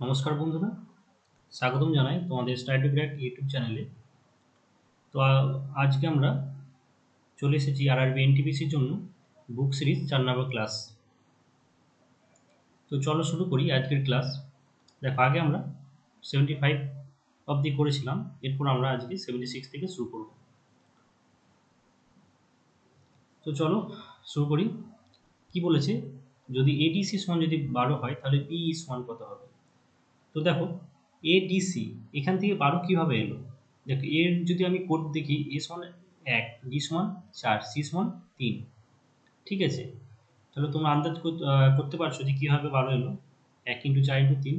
নমস্কার বন্ধুরা, স্বাগতম জানাই তোমাদের স্টাডি ব্র্যাক ইউটিউব চ্যানেলে তো আজকে আমরা চলে এসেছি আর আরবি এনটিপিসির জন্য বুক সিরিজ চার নম্বর ক্লাস তো চলো শুরু করি আজকের ক্লাস দেখো, আগে আমরা সেভেন্টি ফাইভ অবধি করেছিলাম, এরপর আমরা আজকে সেভেন্টি সিক্স থেকে শুরু করব। তো চলো শুরু করি। কি বলেছে? যদি এডিসি সমান যদি বারো হয়, তাহলে পিই সমান কত হবে? তো দেখো এডিসি এখান থেকে বারো কীভাবে এলো? দেখো, এর যদি আমি কোড দেখি এ সমান এক ডি সমান চার সি সমান তিন, ঠিক আছে? তাহলে তোমরা আন্দাজ করতে পারছ যে কীভাবে বারো এলো? এক ইন্টু চার ইন্টু তিন,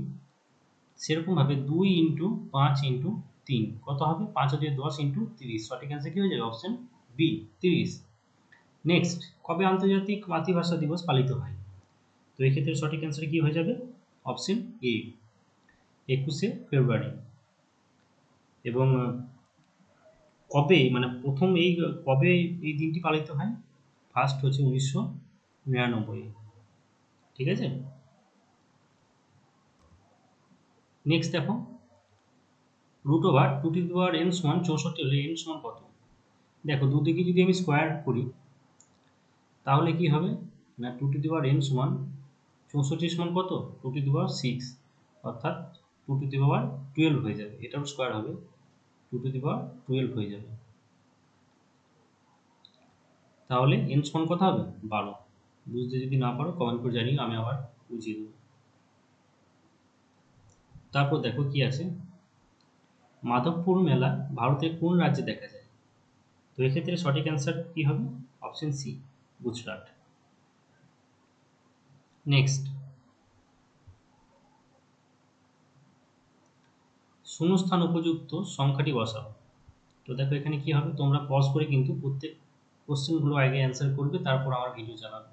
সেরকমভাবে দুই ইন্টু পাঁচ ইন্টু তিন, কত হবে? পাঁচ হচ্ছে দশ ইন্টু তিরিশ, সঠিক অ্যান্সার কী হয়ে যাবে? অপশন বি তিরিশ। নেক্সট কবে আন্তর্জাতিক মাতৃভাষা দিবস পালিত হয়? তো এক্ষেত্রে সঠিক অ্যান্সার কী হয়ে যাবে? অপশন এ একুশে ফেব্রুয়ারি। এবং কবে মানে প্রথম এই, কবে এই দিনটি পালিত হয়? ফার্স্ট হচ্ছে উনিশশো নিরানব্বই। ঠিক আছে? নেক্সট দেখো। Root over two T power N সমান চৌষট্টি হলে এন সমান কত? দেখো, দুদিকে যদি আমি স্কোয়ার করি, তাহলে কি হবে? না টু টু পাওয়ার এন সমান চৌষট্টি সমান কত? টু টু পাওয়ার সিক্স অর্থাৎ two two the power twelve হয়ে যাবে। এটাও স্কোয়ার হবে। Two two the power twelve হয়ে যাবে। তাহলে এন সমান কত হবে? বারো। বুঝতে যদি না পারো কমেন্ট করে জানিও, আমি আবার বুঝিয়ে দেবো। তারপর দেখো কি আছে? মাধবপুর মেলা ভারতের কোন রাজ্যে দেখা যায়? তো এক্ষেত্রে সঠিক অ্যান্সার কি হবে? Option C Gujarat. নেক্সট শূন্যস্থান উপযুক্ত সংখ্যাটি বসাও। তো দেখো এখানে কি হবে? তোমরা পজ করে কিন্তু প্রত্যেক কোশ্চেনগুলো আগে অ্যান্সার করবে, তারপর আমার ভিডিও চালাবে।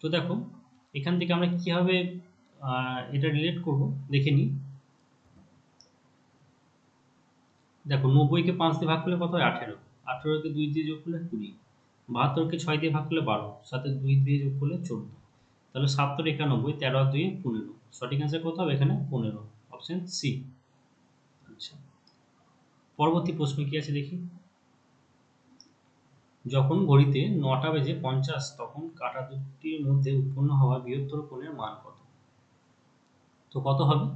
তো দেখো, এখান থেকে আমরা কীভাবে এটা রিলেট করব? দেখে নিই। দেখো নব্বইকে পাঁচ দিয়ে ভাগ করলে কত হয়? আঠেরো। আঠেরোকে দুই দিয়ে যোগ করলে কুড়ি। বাহাত্তরকে ছয় দিয়ে ভাগ করলে বারো। সাথে দুই দিয়ে যোগ করলে চোদ্দ। তাহলে সাতর একানব্বই, তেরো দুই, পনেরো। সঠিক অ্যান্সার কত হবে এখানে? পনেরো। অপশন সি আচ্ছা। পরবর্তী প্রশ্ন কি আছে দেখি? যখন ঘড়িতে নটা বেজে পঞ্চাশ, তখন কাটা দুটির মধ্যে উৎপন্ন হওয়া বৃহত্তর কোণের মান কত? তো কত হবে?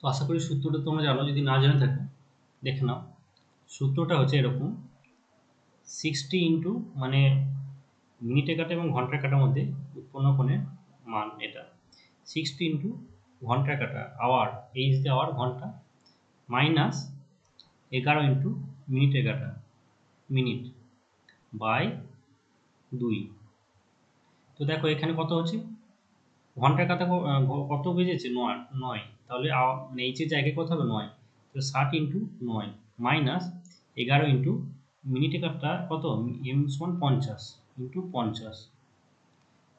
তো আশা করি সূত্রটা তোমরা জানো, যদি না জেনে থাকো, দেখে নাও। সূত্রটা হচ্ছে এরকম। সিক্সটি ইন্টু মানে মিনিটে কাটা এবং ঘণ্টার কাটার মধ্যে উৎপন্ন কোণের মান এটা। সিক্সটি ইন্টু ঘণ্টার কাটা আওয়ার এইচ দিয়ে আওয়ার ঘণ্টা মাইনাস এগারো ইন্টু মিনিটের কাটা মিনিট বাই দুই। তো দেখো এখানে কত হচ্ছে? ঘণ্টার কাটা কত বেজেছে? নয় নয়। তাহলে মানে এইচের জায়গায় কত হবে? নয়। তো ষাট ইন্টু নয় মাইনাস এগারো ইন্টু মিনিটে কাটা কত? এম সমান পঞ্চাশ ইন্টু পঞ্চাশ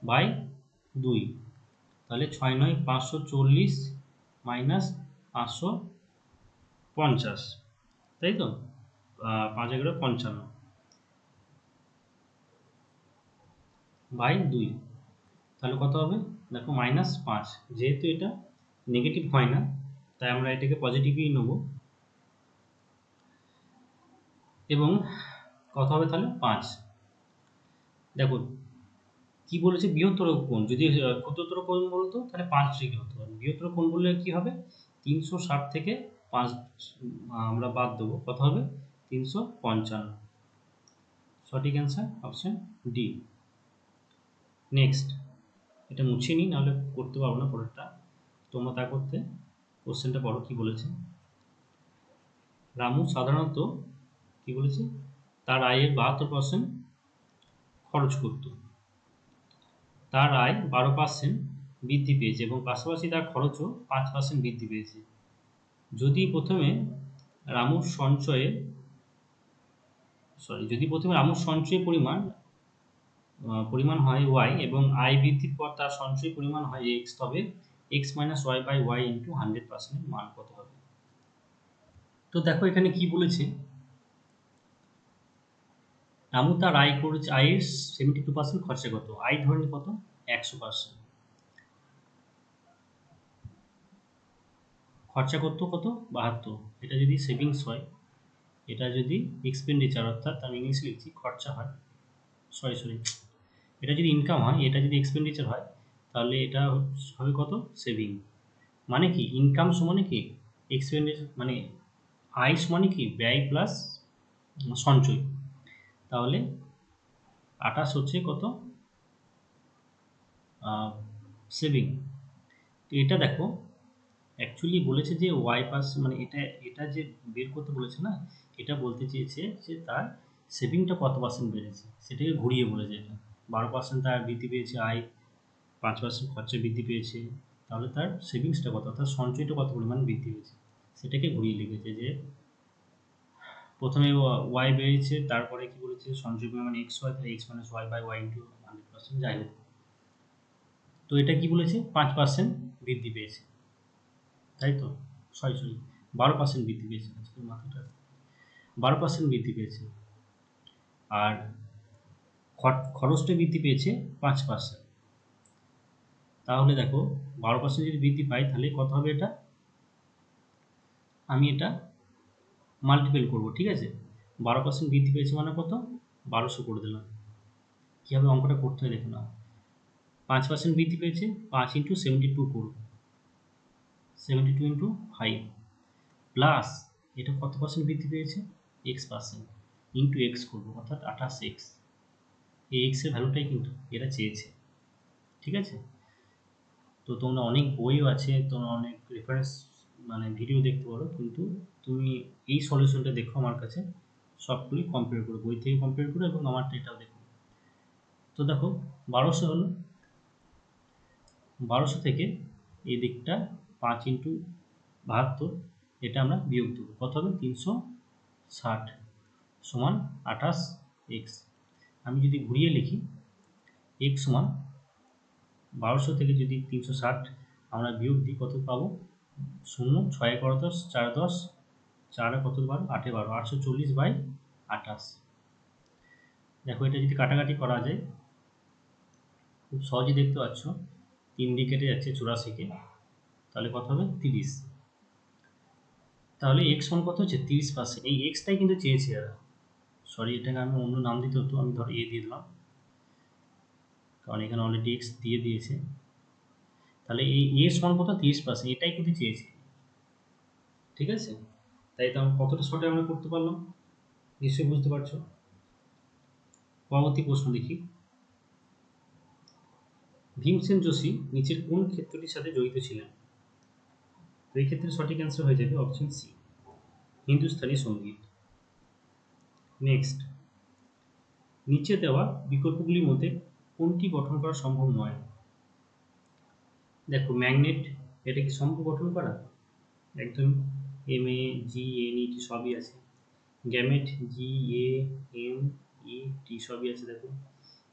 বাই দুই। তাহলে ছয় নয়, পাঁচশো চল্লিশ মাইনাস পাঁচশো পঞ্চাশ। তাই তো? পাঁচ এগারো পঞ্চান্ন। বাই দুই। তাহলে কত হবে? দেখো, মাইনাস পাঁচ। যেহেতু এটা নেগেটিভ হয় না, তাই আমরা এটাকে পজিটিভই নেব। এবং কত হবে তাহলে? পাঁচ। দেখো কি বলেছে? বৃহত্তর কোণ। যদি ক্ষুদ্রতর কোণ বলতো, তাহলে পাঁচ ডিগ্রি হতো। বৃহত্তর কোণ বললে কি হবে? তিনশো ষাট থেকে পাঁচ আমরা বাদ দেবো। কত হবে তিনশো পঞ্চান্ন। সঠিক অ্যান্সার অপশান ডি নেক্সট এটা মুছিয়ে নিই, নাহলে করতে পারব না পরেরটা। তোমরা তা করতে কোশ্চেনটা পড়ো, কি বলেছে? রামু সাধারণত কি বলেছে? তার আয়ের বাহাত্তর পার্সেন্ট খরচ করত। তার আয় বারো পার্সেন্ট বৃদ্ধি পেয়েছে এবং পাশাপাশি তার খরচও পাঁচ পার্সেন্ট বৃদ্ধি পেয়েছে। যদি প্রথমে রামুর সঞ্চয়ে সরি যদি প্রথমে রামুর সঞ্চয়ের পরিমাণ পরিমাণ হয় ওয়াই এবং আয় বৃদ্ধির পর তার সঞ্চয় পরিমাণ হয় এক্স তবে X minus Y by Y into hundred পার্সেন্টের মান কত হবে? তো দেখো এখানে কি বলেছে। রামু তার আয় করছে, আয়ের সেভেন্টি টু পার্সেন্ট খরচা কত? আয় ধরেন কত? একশো পার্সেন্ট খরচা করতো কত? বাহাত্তর। এটা যদি সেভিংস হয়, এটা যদি এক্সপেন্ডিচার অর্থাৎ আমি ইংলিশে লিখছি, খরচা হয় সরি সরি এটা যদি ইনকাম হয়, এটা যদি এক্সপেন্ডিচার হয়, তাহলে এটা হবে কত? সেভিং মানে কি? ইনকাম সমানে কি? এক্সপেন্ডিচার মানে আয় সমানে কি? ব্যয় প্লাস সঞ্চয়। তাহলে আঠাশ হচ্ছে কত? সেভিং তো এটা দেখো অ্যাকচুয়ালি বলেছে যে ওয়াই পাস মানে এটা এটা যে বের করতে বলেছে না, এটা বলতে চেয়েছে যে তার সেভিংটা কত পার্সেন্ট বেড়েছে? সেটাকে ঘুরিয়ে বলেছে এটা। বারো পার্সেন্ট তার বৃদ্ধি পেয়েছে, আয় পাঁচ পার্সেন্ট খরচা বৃদ্ধি পেয়েছে। তাহলে তার সেভিংসটা কত? অর্থাৎ সঞ্চয়টা কত পরিমাণ বৃদ্ধি পেয়েছে সেটাকে ঘুরিয়ে লিখেছে যে প্রথমে ওয়াই বেড়েছে তারপরে কি বলেছে সঞ্চয় পরিমাণ এক্স ওয়াই তাহলে X minus Y by Y into hundred percent যাই হোক। তো এটা কি বলেছে? পাঁচ পার্সেন্ট বৃদ্ধি পেয়েছে। তাই তো? সরি সরি বারো পার্সেন্ট বৃদ্ধি পেয়েছে, আজকে মাথাটা। বারো পার্সেন্ট বৃদ্ধি পেয়েছে। আর খরচটা বৃদ্ধি পেয়েছে পাঁচ পার্সেন্ট তাহলে দেখো, বারো পার্সেন্ট যদি বৃদ্ধি পাই, তাহলে কত হবে এটা? আমি এটা মাল্টিপেল করব, ঠিক আছে? বারো পার্সেন্ট বৃদ্ধি পেয়েছে মানে কত? বারোশো করে দিলাম। কীভাবে অঙ্কটা করতে হয় দেখো না। পাঁচ পার্সেন্ট বৃদ্ধি পেয়েছে, পাঁচ ইন্টু সেভেন্টি টু করব। Seventy two into five plus এটা কত পার্সেন্ট বৃদ্ধি পেয়েছে? এক্স পার্সেন্ট ইন্টু এক্স করব, অর্থাৎ আঠাশ এক্স এই এক্সের ভ্যালুটাই কিন্তু এরা চেয়েছে, ঠিক আছে? তো তোমরা অনেক বইও আছে, তোমরা অনেক রেফারেন্স মানে ভিডিও দেখতে পারো, কিন্তু তুমি এই সলিউশনটা দেখো আমার কাছে, সবগুলি কম্পেয়ার করো, বই থেকে কম্পেয়ার করো এবং আমারটা এটাও দেখো। তো দেখো, বারোশো হলো। বারোশো থেকে এই দিকটা পাঁচ ইন্টু বাহাত্তর, এটা আমরা বিয়োগ দেবো। কত হবে? তিনশো ষাট সমান আঠাশ এক্স। আমি যদি ঘুরিয়ে লিখি, এক্স সমান বারোশো থেকে যদি তিনশো ষাট আমরা বিয়োগ দিই, কত পাবো? শূন্য, ছয় এগারো দশ, চার দশ, চারে কত বারো? আটে বারো। আটশো চল্লিশ বাই আঠাশ। দেখো, এটা যদি কাটাকাটি করা যায়, খুব সহজেই দেখতে পাচ্ছ, তিন দিকে কেটে যাচ্ছে চুরাশিকে। তাহলে কত হবে? তিরিশ। তাহলে এক্স ওয়ান কত হচ্ছে? তিরিশ পার্সেন্ট এই এক্সটাই কিন্তু চেয়েছে এরা। সরি, এটাকে আমি অন্য নাম দিতে হতো, আমি ধরো এ দিয়ে দিলাম। কারণ এখানে অলরেডি এক্স দিয়ে দিয়েছে। তাহলে এই এ সমান কত? তিরিশ পার্সেন্ট এটাই কিন্তু চেয়েছে। ঠিক আছে? তাই তো আমি কতটা শর্টে আমরা করতে পারলাম? নিশ্চয়ই বুঝতে পারছ? পরবর্তী প্রশ্ন দেখি। ভীমসেন যোশী নিচের কোন ক্ষেত্রটির সাথে জড়িত ছিলেন? এই ক্ষেত্রে সঠিক অ্যান্সার হয়ে যাবে অপশন সি হিন্দুস্তানি সংগীত। নেক্সট নিচে দেওয়া বিকল্পগুলির মধ্যে কোনটি গঠন করা সম্ভব নয়? দেখো ম্যাগনেট, এটা কি সম্ভব গঠন করা? একদম M A G N E টি সবই আছে। Gamete G A M E টি সবই আছে, দেখো।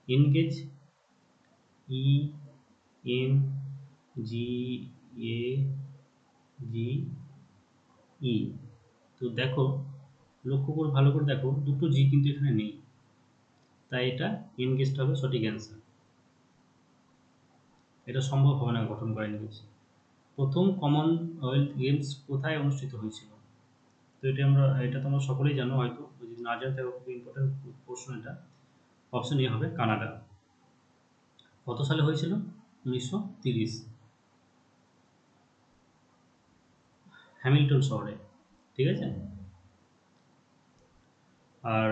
এনগেজ ই এন জি এ জি ই তো দেখো, লক্ষ্য করে ভালো করে দেখো, দুটো জি কিন্তু এখানে নেই। তাই এটা এনগেজটা হবে সঠিক অ্যান্সার এটা সম্ভব হবে না গঠন করা এনগেজ প্রথম কমনওয়েলথ গেমস কোথায় অনুষ্ঠিত হয়েছিল? তো এটা আমরা, এটা তোমরা সকলেই জানো হয়তো যদি না জানো তাহলে খুব ইম্পর্টেন্ট প্রশ্ন এটা। অপশন এ হবে কানাডা। কত সালে হয়েছিল? উনিশশো তিরিশ। হ্যামিল্টন শহরে, ঠিক আছে? আর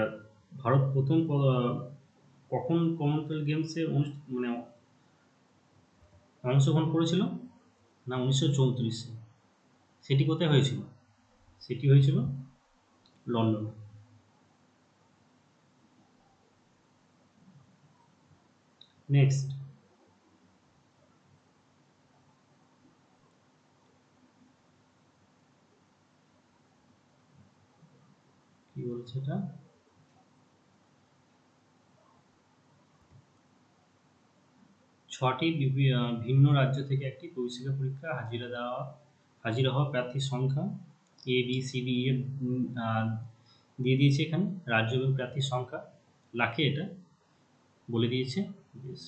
ভারত প্রথম কখন কমনওয়েলথ গেমসে মানে অংশগ্রহণ করেছিল না উনিশশো চৌত্রিশে? সেটি কোথায় হয়েছিল? সেটি হয়েছিল লন্ডন। নেক্সট কি বলছে এটা? ছটি ভিন্ন রাজ্য থেকে একটি প্রবেশিকা পরীক্ষা হাজিরা দেওয়া, হাজিরা হওয়া প্রার্থীর সংখ্যা A B C D A দিয়ে দিয়েছে এখানে। রাজ্য এবং প্রার্থীর সংখ্যা লাখে এটা বলে দিয়েছে। বেশ।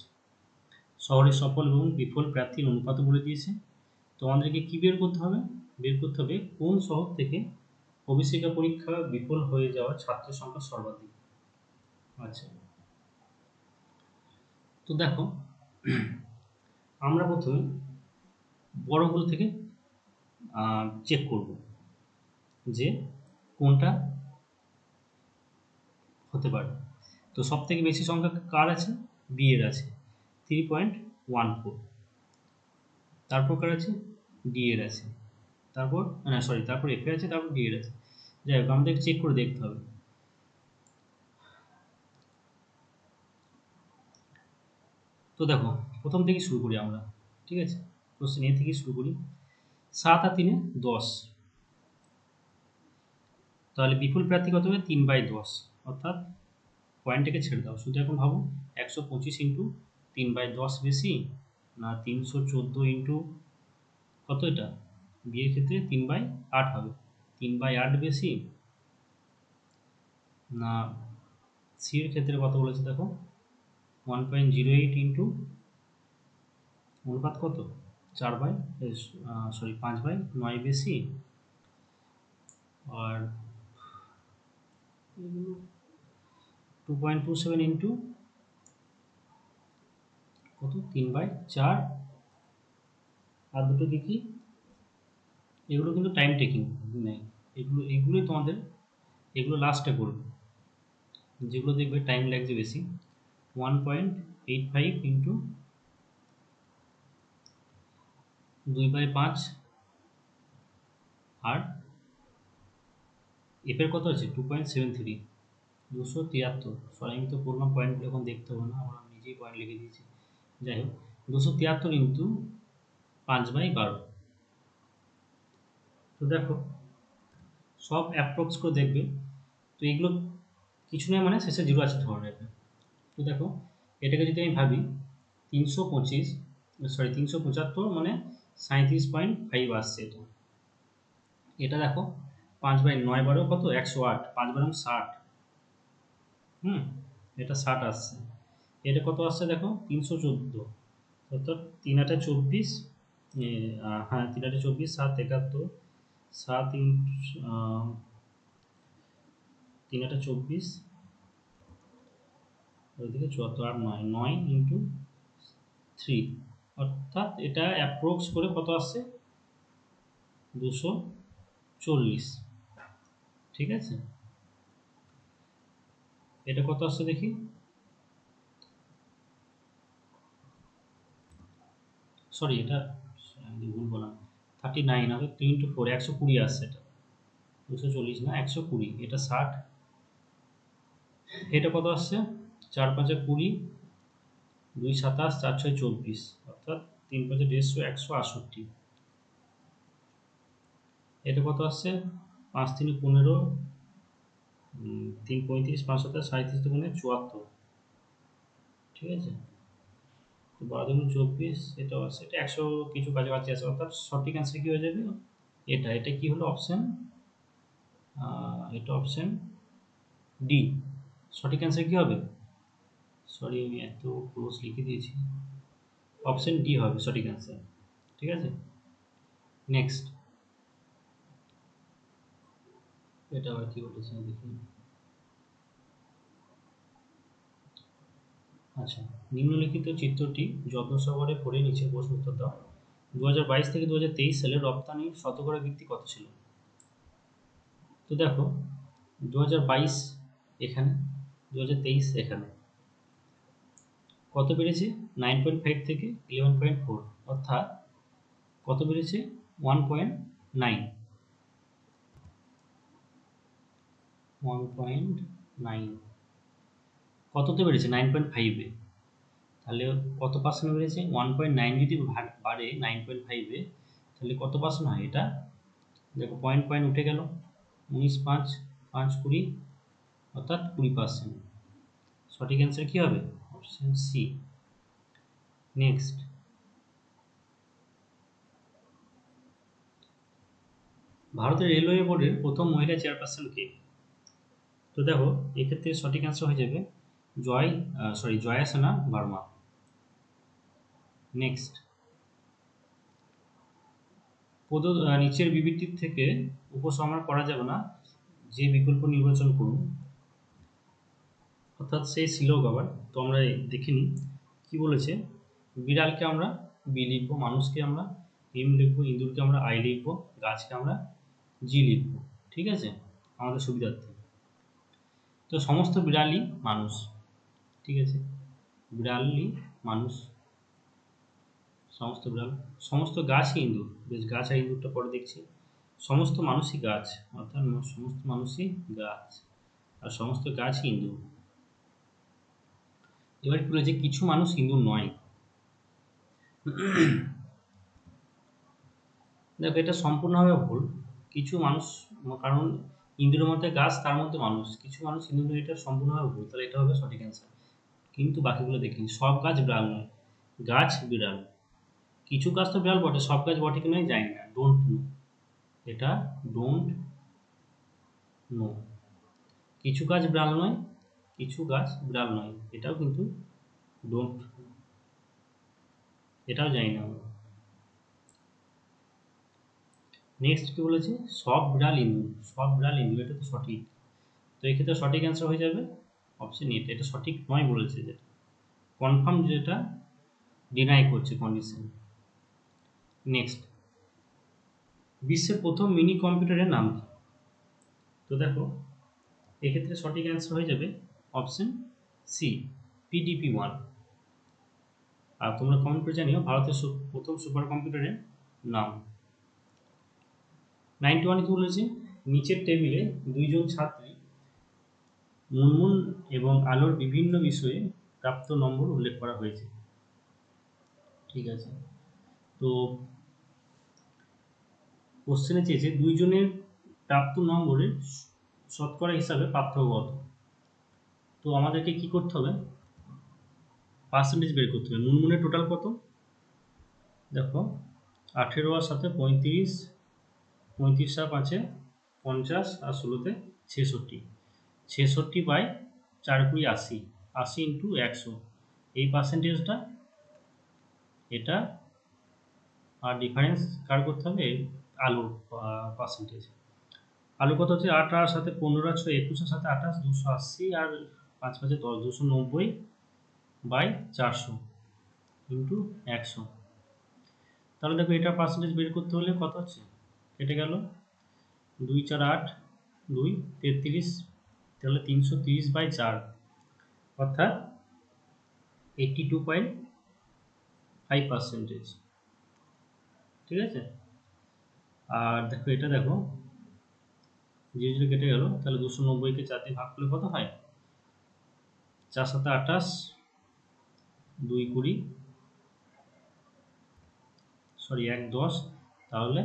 শহরে সফল এবং বিফল প্রার্থীর অনুপাতও বলে দিয়েছে। তো আমাদেরকে কী বের করতে হবে? বের করতে হবে কোন শহর থেকে প্রবেশিকা পরীক্ষা বিফল হয়ে যাওয়া ছাত্রের সংখ্যা সর্বাধিক। আচ্ছা। তো দেখো আমরা প্রথমে বড়গুলো থেকে চেক করব যে কোনটা হতে পারে। তো সব থেকে বেশি সংখ্যা কার আছে? বি এর আছে। থ্রি পয়েন্ট ওয়ান ফোর তারপর কার আছে? ডি এর আছে। তারপর, না সরি তারপর এফ এর আছে, তারপর ডি এর আছে। যাই হোক আমাদের চেক করে দেখতে হবে। তো দেখো, প্রথম থেকে শুরু করি আমরা, ঠিক আছে? কোশ্চেন এ থেকে শুরু করি। সাত আর তিনে দশ। তাহলে বিপুল প্রার্থী কত হবে? তিন বাই দশ। অর্থাৎ পয়েন্টটাকে ছেড়ে দাও। শুধু এখন ভাবো, একশো পঁচিশ ইন্টু তিন বাই দশ বেশি না তিনশো চোদ্দ ইন্টু কত এটা? বিয়ের ক্ষেত্রে তিন বাই আট হবে। তিন বাই আট বেশি না, সির ক্ষেত্রে কত বলেছে দেখো? One point zero eight into অনুপাত কত? চার বাই সরি পাঁচ বাই নয় বেশি। আর two point two seven into কত? তিন বাই চার। আর দুটো কি এগুলো কিন্তু টাইম টেকিং নেই। এগুলো, এগুলোই তোমাদের, এগুলো লাস্টে করবে। যেগুলো দেখবে টাইম লাগছে বেশি। One point eight five into দুই বাই পাঁচ আর কত আছে? টু পয়েন্ট সেভেন থ্রি দুশো তিয়াত্তর। সরি আমি তো করলাম পয়েন্টগুলো এখন দেখতে হবে না, আমরা নিজেই পয়েন্ট লিখে দিয়েছি। যাই হোক, দুশো তিয়াত্তর ইন্টু পাঁচ বাই বারো। তো দেখো, সব অ্যাপ্রক্স করে দেখবে। তো এগুলো কিছু নয় মানে শেষে জিরো আছে ধরে নেবে তো দেখো, এটাকে যদি আমি ভাবি, তিনশো পঁচিশ সরি তিনশো পঁচাত্তর মানে সাঁত্রিশ পয়েন্ট ফাইভ আসছে এটা। এটা দেখো, পাঁচ বাই নয় বারো কত? একশো আট, পাঁচ বারো ষাট। হুম, এটা ষাট আসছে। এটা কত আসছে দেখো? তিনশো চোদ্দ। অর্থাৎ তিন আটা চব্বিশ হ্যাঁ তিন আটা চব্বিশ, সাত একাত্তর, সাত তিন আটা চব্বিশ ওইদিকে চুয়াত্তর আর নয় নয় ইন্টু থ্রি অর্থাৎ এটা অ্যাপ্রক্স করে কত আসছে? দুশো চল্লিশ। ঠিক আছে? এটা কত আসছে দেখি? সরি এটা আমি ভুল বললাম। থার্টি নাইন হবে তিন টু ফোর একশো কুড়ি আসছে এটা। দুশো চল্লিশ না, একশো কুড়ি। এটা ষাট। এটা কত আসছে? চার পাঁচে কুড়ি, দুই সাতাশ, চার ছয় চব্বিশ, অর্থাৎ তিন পাঁচে দেড়শো, একশো আটষট্টি। এটা কত আসছে? পাঁচ তিন পনেরো তিন পঁয়ত্রিশ, পাঁচ সাতাশ সাঁত্রিশ দুগুণে চুয়াত্তর। ঠিক আছে? তো বারো দুগুণ চব্বিশ এটাও আছে এটা একশো কিছু কাছাকাছি আছে, অর্থাৎ সঠিক অ্যান্সার কী হয়ে যাবে? এটা এটা কি হলো অপশান এটা অপশান ডি সঠিক অ্যান্সার কী হবে? সরি আমি এত ক্লোজ লিখে দিয়েছি। অপশান ডি হবে সঠিক অ্যান্সার ঠিক আছে? নেক্সট এটা আবার কি বলেছে দেখি। আচ্ছা নিম্নলিখিত চিত্রটি যত্ন সহকারে পড়ে নিচে প্রশ্ন উত্তর দাও। দু হাজার বাইশ থেকে দু হাজার তেইশ সালে রপ্তানি শতকরা ভিত্তি কত ছিল? তো দেখো দু হাজার বাইশ এখানে দু হাজার তেইশ এখানে। কত বেড়েছে? নাইন পয়েন্ট ফাইভ থেকে ইলেভেন পয়েন্ট ফোর অর্থাৎ কত বেড়েছে? One point nine one point nine কততে বেড়েছে? নাইন পয়েন্ট ফাইভে তাহলে কত পার্সেন্ট বেড়েছে? ওয়ান পয়েন্ট নাইন যদি বাড়ে নাইন পয়েন্ট ফাইভে তাহলে কত পার্সেন্ট হয় এটা? দেখো পয়েন্ট পয়েন্ট উঠে গেল। উনিশ পাঁচ পাঁচ কুড়ি, অর্থাৎ কুড়ি পার্সেন্ট সঠিক অ্যান্সার কী হবে? অপশান সি নেক্সট ভারতের রেলওয়ে বোর্ডের প্রথম মহিলা চেয়ারপারসন কে? তো দেখো, এক্ষেত্রে সঠিক অ্যান্সার হয়ে যাবে জয় সরি জয়া সেনা বর্মা। নেক্সট পদ নিচের বিবৃতির থেকে উপসংহার করা যাবে না। যে বিকল্প নির্বাচন করুন। অর্থাৎ সেই শ্লোক আবার, তো আমরা দেখে নিই, কি বলেছে? বিড়ালকে আমরা বি লিখব, মানুষকে আমরা এম লিখব, ইঁদুরকে আমরা আই লিখব, গাছকে আমরা জি লিখব, ঠিক আছে? আমাদের সুবিধার্থে। তো সমস্ত বিড়ালই মানুষ, ঠিক আছে? বিড়ালই মানুষ, সমস্ত বিড়াল, সমস্ত গাছই ইঁদুর, বেশ গাছ আর ইঁদুরটা পরে দেখছি। সমস্ত মানুষই গাছ, অর্থাৎ সমস্ত মানুষই গাছ, আর সমস্ত গাছই ইঁদুর। এবার কি বলেছে কিছু মানুষ ইঁদুর নয়। দেখো, এটা সম্পূর্ণভাবে ভুল। কিছু মানুষ, কারণ ইঁদুরের মধ্যে গাছ, তার মধ্যে মানুষ। কিছু মানুষ ইঁদুর নয়, এটা সম্পূর্ণভাবে ভুল। তাহলে এটা হবে সঠিক অ্যান্সার কিন্তু বাকিগুলো দেখি সব গাছ বিড়াল নয়। গাছ বিড়াল। কিছু গাছ তো বিড়াল বটে, সব গাছ বটে কি নয়? জানি না। ডোন্ট নো এটা ডোন্ট নো কিছু গাছ বিড়াল নয় কিছু গাছ বিড়াল নয়, এটাও কিন্তু ডোন্ট এটাও জানি না আমরা। নেক্সট কি বলেছে? সব বিড়াল ইন্দু সব বিড়াল ইন্দু এটা তো সঠিক। তো এক্ষেত্রে সঠিক অ্যান্সার হয়ে যাবে অপশন এটা এটা সঠিক নয় বলেছে যেটা কনফার্ম যেটা ডিনাই করছে কন্ডিশন নেক্সট বিশ্বের প্রথম মিনি কম্পিউটারের নাম কি? তো দেখো, এক্ষেত্রে সঠিক অ্যান্সার হয়ে যাবে অপশন সি পিডিপি ওয়ান আর তোমরা কমেন্ট করে জানিও ভারতের প্রথম সুপার কম্পিউটারের নাম। নাইনটি ওয়ান কি বলেছে? নিচের টেবিলে দুইজন ছাত্রী মুনমুন এবং আলোর বিভিন্ন বিষয়ে প্রাপ্ত নম্বর উল্লেখ করা হয়েছে। ঠিক আছে। তো কোশ্চেনে চেয়েছে, দুইজনের প্রাপ্ত নম্বরের শতকরা হিসাবে পার্থক্য কত? তো আমাদেরকে কি করতে হবে? পার্সেন্টেজ বের করতে হবে। মুনমুনের টোটাল কত? দেখো, আঠেরো আর সাথে পঁয়ত্রিশ পঁয়ত্রিশ আর পাঁচে পঞ্চাশ আর ষোলোতে ছেষট্টি। ছেষট্টি বাই চার কুড়ি আশি আশি ইন্টু একশো। এই পার্সেন্টেজটা এটা আর ডিফারেন্স কার করতে হবে? আলুর পার্সেন্টেজ আলু কত হচ্ছে? আট আর সাথে পনেরো, ছয় একুশের সাথে আঠাশ, দুশো আশি আর পাঁচ পাঁচে দশ, দুশো নব্বই বাই চারশো ইন্টু একশো। তাহলে দেখো এটা পার্সেন্টেজ বের করতে হলে কত হচ্ছে? কেটে গেল দুই চার আট, দুই তেত্রিশ, তাহলে তিনশো তিরিশ বাই চার। অর্থাৎ eighty two point five percentage ঠিক আছে? আর দেখো এটা দেখো, জিরো জিরো কেটে গেল, তাহলে দুশো নব্বইকে চার ভাগ করলে কত হয়? চার সাথে আঠাশ, দুই কুড়ি, সরি, এক দশ, তাহলে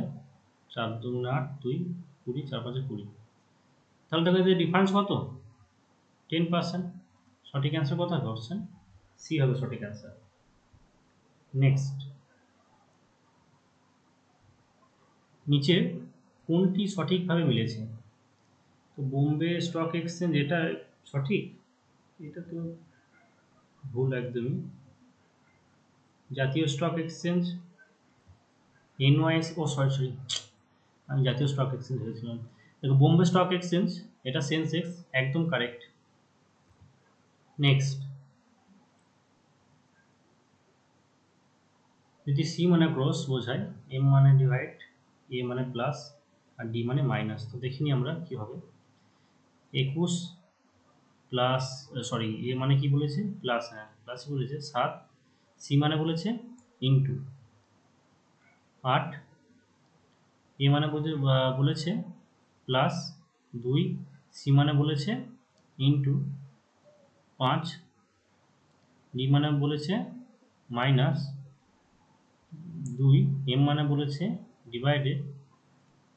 চার দুগুণ আট, দুই কুড়ি, চার পাঁচে কুড়ি। তাহলে দেখো এদের ডিফারেন্স কত? টেন পার্সেন্ট সঠিক অ্যান্সার কত হবে অপশন সি হবে সঠিক অ্যান্সার নেক্সট নিচে কোনটি সঠিকভাবে মিলেছে? তো বোম্বে স্টক এক্সচেঞ্জ এটা সঠিক? এটা তো ভুল একদমই। জাতীয় স্টক এক্সচেঞ্জ এনওয়াইএস ও সরি সরি আমি জাতীয় স্টক এক্সচেঞ্জ ভেবেছিলাম। দেখো বোম্বে স্টক এক্সচেঞ্জ এটা সেন্সেক্স একদম কারেক্ট নেক্সট যদি সি মানে ক্রস বোঝায় এম মানে ডিভাইড এ মানে প্লাস আর ডি মানে মাইনাস তো দেখিনি আমরা কি হবে একুশ প্লাস সরি এ মানে কি বলেছে? প্লাস হ্যাঁ প্লাসই বলেছে? সাত, সি মানে বলেছে ইন্টু আট, এ মানে বলেছে প্লাস দুই, সি মানে বলেছে ইন্টু পাঁচ, ডি মানে বলেছে মাইনাস দুই, এম মানে বলেছে ডিভাইডেড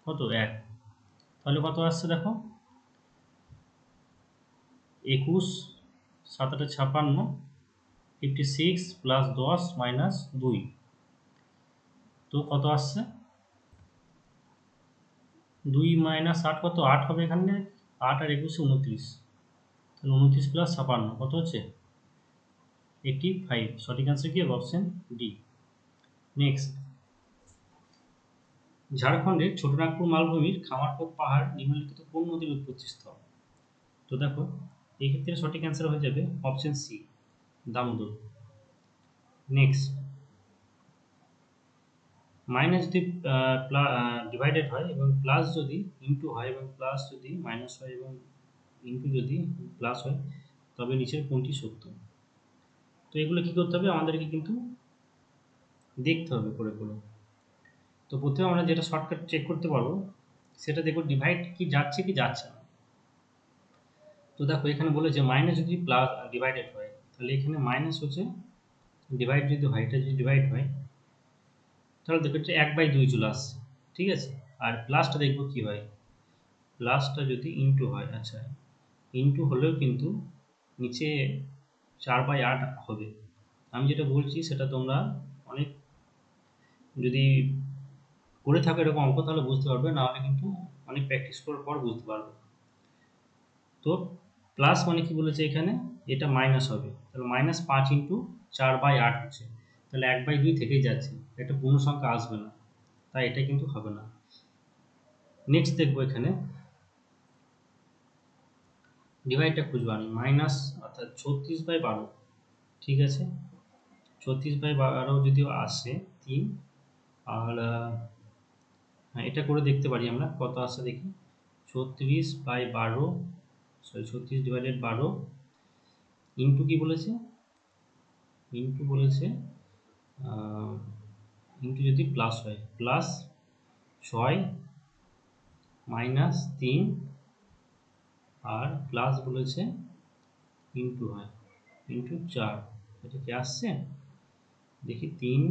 কত? এক। তাহলে কত আসছে দেখো? একুশ সাত আটে ছাপান্ন ফিফটি সিক্স প্লাস দশ মাইনাস দুই। তো কত আসছে? দুই মাইনাস আট কত? আট হবে এখানে? আট আর একুশে উনত্রিশ। তাহলে উনত্রিশ প্লাস ছাপান্ন, কত হচ্ছে? এইটি ফাইভ সঠিক অ্যান্সার কি হবে? অপশন ডি নেক্সট ঝাড়খণ্ডের ছোটনাগপুর মালভূমির খামারপথ পাহাড় নিম্নলিখিত কোন নদীর উৎপত্তিস্থল? তো দেখো এই ক্ষেত্রে সঠিক অ্যান্সার হয়ে যাবে option C Damodar. Next minus যদি ডিভাইডেড হয় এবং প্লাস যদি ইনটু হয় এবং প্লাস যদি মাইনাস হয় এবং ইনটু যদি প্লাস হয়, তবে নিচের কোনটি সত্য? তো এগুলো কী করতে হবে? আমাদেরকে কিন্তু দেখতে হবে করে করে। তো প্রথমে আমরা যেটা শর্টকাট চেক করতে পারব, সেটা দেখো ডিভাইড কি যাচ্ছে কি যাচ্ছে না। তো দেখো, এখানে বলেছে মাইনাস যদি প্লাস ডিভাইডেড হয়, তাহলে এখানে মাইনাস হচ্ছে ডিভাইড যদি হয়, এটা যদি ডিভাইড হয়, তাহলে দেখো এটা এক বাই দুই চলে আসছে, ঠিক আছে? আর প্লাসটা দেখব কি হয়? প্লাসটা যদি ইনটু হয় আচ্ছা ইনটু হলেও কিন্তু নিচে চার বাই আট হবে। আমি যেটা বলছি, সেটা তোমরা অনেক যদি করে থাকো এরকম অঙ্ক, তাহলে বুঝতে পারবে নাহলে কিন্তু অনেক প্র্যাকটিস করার পর বুঝতে পারবে। তো প্লাস মানে কি বলেছে এখানে? এটা মাইনাস হবে। তাহলে মাইনাস পাঁচ ইন্টু চার বাই আট হচ্ছে। তাহলে এক বাই দুই থেকেই যাচ্ছে। একটা পূর্ণ সংখ্যা আসবে না। তাই এটা কিন্তু হবে না। নেক্সট দেখব এখানে। ডিভাইডটা খুঁজবো আমি। মাইনাস অর্থাৎ ছত্রিশ বাই বারো। ঠিক আছে? ছত্রিশ বাই বারো যদি আসে তিন আর হ্যাঁ এটা করে দেখতে পারি আমরা। কত আসে দেখি? ছত্রিশ বাই বারো ছত্রিশ ডিভাইডেড বারো ইন্টু কি বলেছে? ইন্টু বলেছে ইন্টু যদি প্লাস হয় প্লাস ছয় মাইনাস তিন আর প্লাস বলেছে ইন্টু হয় ইন্টু চার। এটা কি আসছে? দেখি তিন,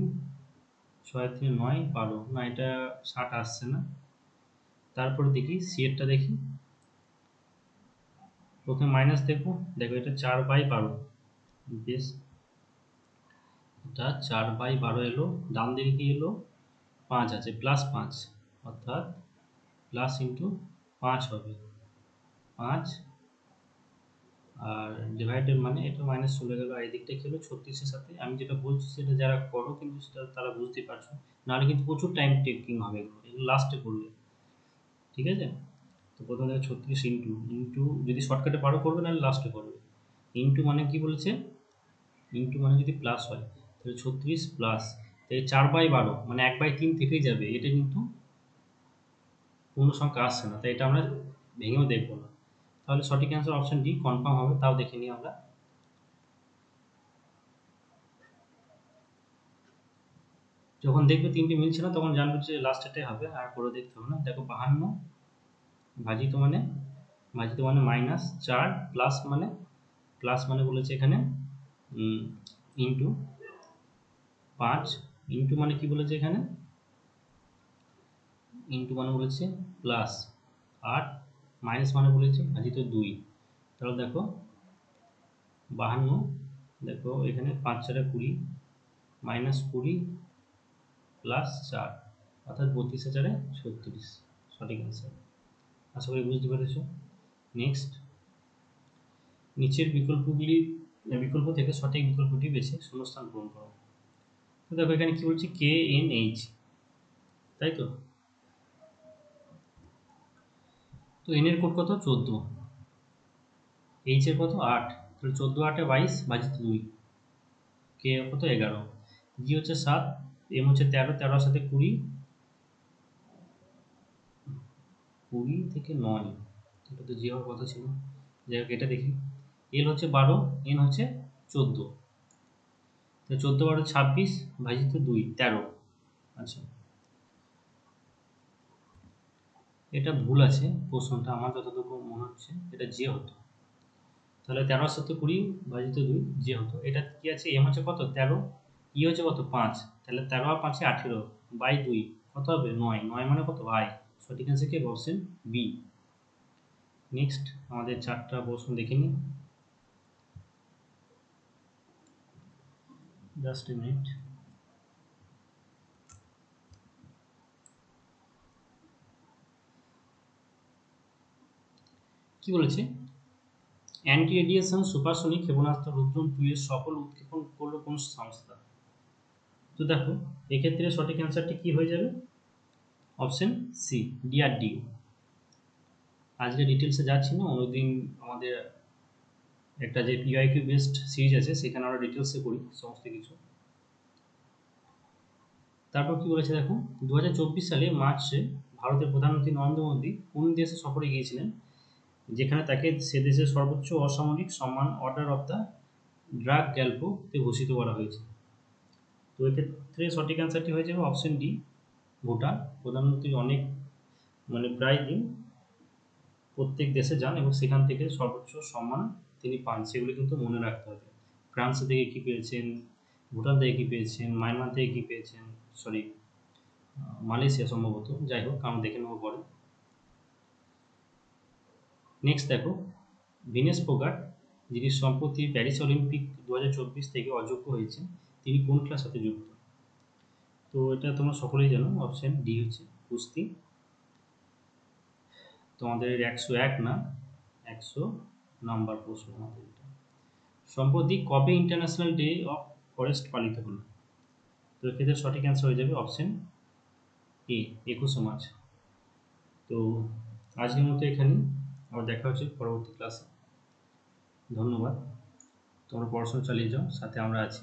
ছয়, তিন, নয়, বারো। না, এটা ষাট আসছে না। তারপরে দেখি সিএরটা দেখি। প্রথমে মাইনাস দেখো দেখো এটা চার বাই বারো। বেশ। এটা চার বাই বারো এলো, ডান দিকে কি এলো? পাঁচ আছে প্লাস পাঁচ। অর্থাৎ প্লাস ইন্টু পাঁচ হবে। পাঁচ আর ডিভাইডেড মানে এটা মাইনাস চলে গেল, আর এদিকটা হলো? ছত্রিশের সাথে। আমি যেটা বলছি সেটা যারা করো, কিন্তু সেটা তারা বুঝতে পারছ। নাহলে কিন্তু প্রচুর টাইম টেকিং হবে এগুলো। লাস্টে করবে ঠিক আছে? তো প্রথমে দেখো ছত্রিশ ইন্টু ইন্টু যদি শর্টকাটে পারো করবে নাহলে লাস্টে করবে। ইন্টু মানে কি বলেছে? ইন্টু মানে যদি প্লাস হয়, তাহলে ছত্রিশ প্লাস তাই চার বাই বারো মানে এক বাই তিন থেকেই যাবে। এটা কিন্তু পূর্ণ সংখ্যা আসছে না, তাই এটা আমরা ভেঙেও দেখব না। তাহলে সঠিক অ্যান্সার অপশন ডি কনফার্ম হবে, তাও দেখে নিই আমরা। যখন দেখবে তিনটে মিলছে না, তখন জানবে যে লাস্টেরটাই হবে, আর করে দেখতে হবে না। দেখো বাহান্ন ভাজিত মানে ভাজিত মানে মাইনাস চার প্লাস মানে প্লাস মানে বলেছে এখানে ইন্টু পাঁচ ইন্টু মানে কি বলেছে এখানে? ইন্টু মানে বলেছে প্লাস আট মাইনাস মানে বলেছে ভাজিত দুই। তাহলে দেখো, বাহান্ন, দেখো এখানে পাঁচ চারে কুড়ি মাইনাস কুড়ি প্লাস চার, অর্থাৎ বত্রিশ হাজারে ছত্রিশ, সঠিক অ্যান্সার আশা করি বুঝতে পেরেছ। নেক্সট নিচের বিকল্পগুলি বিকল্প থেকে সঠিক বিকল্পটি বেছে শূন্যস্থান পূরণ করো। দেখো এখানে কি বলছি? কে এন এইচ তাই তো? তো এন এর কোড কত? চোদ্দ। এইচ এর কত? আট। তাহলে চোদ্দ, আটে বাইশ, বাজিত দুই। কে কত? এগারো। জি হচ্ছে সাত এম হচ্ছে তেরো, তেরোর সাথে কুড়ি। কুড়ি থেকে নয়। এটা তো জি হওয়ার কথা ছিল। যাই হোক, এটা দেখি। এল হচ্ছে বারো, এন হচ্ছে চোদ্দ। তো চোদ্দ বারো ছাব্বিশ, ভাজিত দুই, তেরো। আচ্ছা। এটা ভুল আছে, প্রশ্নটা আমার যতটুকু মনে হচ্ছে, এটা যে হতো। তাহলে তেরো সাথে কুড়ি, ভাজিত দুই, যে হতো। এটা কি আছে? এম হচ্ছে কত? তেরো। ই হচ্ছে কত? পাঁচ। তাহলে তেরো আর পাঁচে আঠেরো, বাই দুই। কত হবে? নয়। নয় মানে কত? আই সঠিক অ্যান্সার কি? অপশন বি নেক্সট আমাদের চারটা প্রশ্ন দেখে নিই। জাস্ট মিনিট কি বলেছে? অ্যান্টি রেডিয়েশন সুপারসনিক ক্ষেপণাস্ত্র রুদ্রম টু এর সফল উৎক্ষেপণ করল কোন সংস্থা? তো দেখো, এক্ষেত্রে সঠিক অ্যান্সারটি কি হয়ে যাবে? অপশন সি ডিআরডিও আজকে ডিটেলসে যাচ্ছি না, অন্যদিন আমাদের একটা যে পিআইকিউ বেসড সিরিজ আছে, সেখানে আমরা ডিটেলসে করি, সমস্ত কিছু। তারপর কি বলেছে দেখো দু হাজার চব্বিশ সালে মার্চে ভারতের প্রধানমন্ত্রী নরেন্দ্র মোদী কোন দেশে সফরে গিয়েছিলেন, যেখানে তাকে সে দেশের সর্বোচ্চ অসামরিক সম্মান অর্ডার অফ দ্য ড্রাগ গ্যাল্পোতে ভূষিত করা হয়েছে। তো এক্ষেত্রে সঠিক অ্যান্সারটি হয়ে যাবে অপশন ডি ভুটান প্রধানমন্ত্রী অনেক মানে প্রায় দিন প্রত্যেক দেশে যান এবং সেখান থেকে সর্বোচ্চ সম্মান তিনি পান, সেগুলি কিন্তু মনে রাখতে হবে। ফ্রান্স থেকে কী পেয়েছেন? ভুটান থেকে কী পেয়েছেন? মায়ানমার থেকে কী পেয়েছেন? সরি মালয়েশিয়া সম্ভবত। যাই হোক, আমরা দেখে নেব পরে। নেক্সট দেখো ভিনেস ফোগাট যিনি সম্প্রতি প্যারিস অলিম্পিক দু হাজার চব্বিশ থেকে অযোগ্য হয়েছেন, তিনি কোন ক্লাস সাথে যুক্ত? তো এটা তোমরা সকলেই জানো অপশন ডি হচ্ছে কুস্তি। তোমাদের একশো এক না, একশো নাম্বার প্রশ্ন আমাদের এটা। সম্প্রতি কবে ইন্টারন্যাশনাল ডে অফ ফরেস্ট পালিত হলো? তো এক্ষেত্রে সঠিক অ্যান্সার হয়ে যাবে অপশন এ একুশে মার্চ। তো আজকের মতো এখানে আবার দেখা হচ্ছে পরবর্তী ক্লাসে ধন্যবাদ। তোমরা পড়াশোনা চালিয়ে যাও, সাথে আমরা আছি।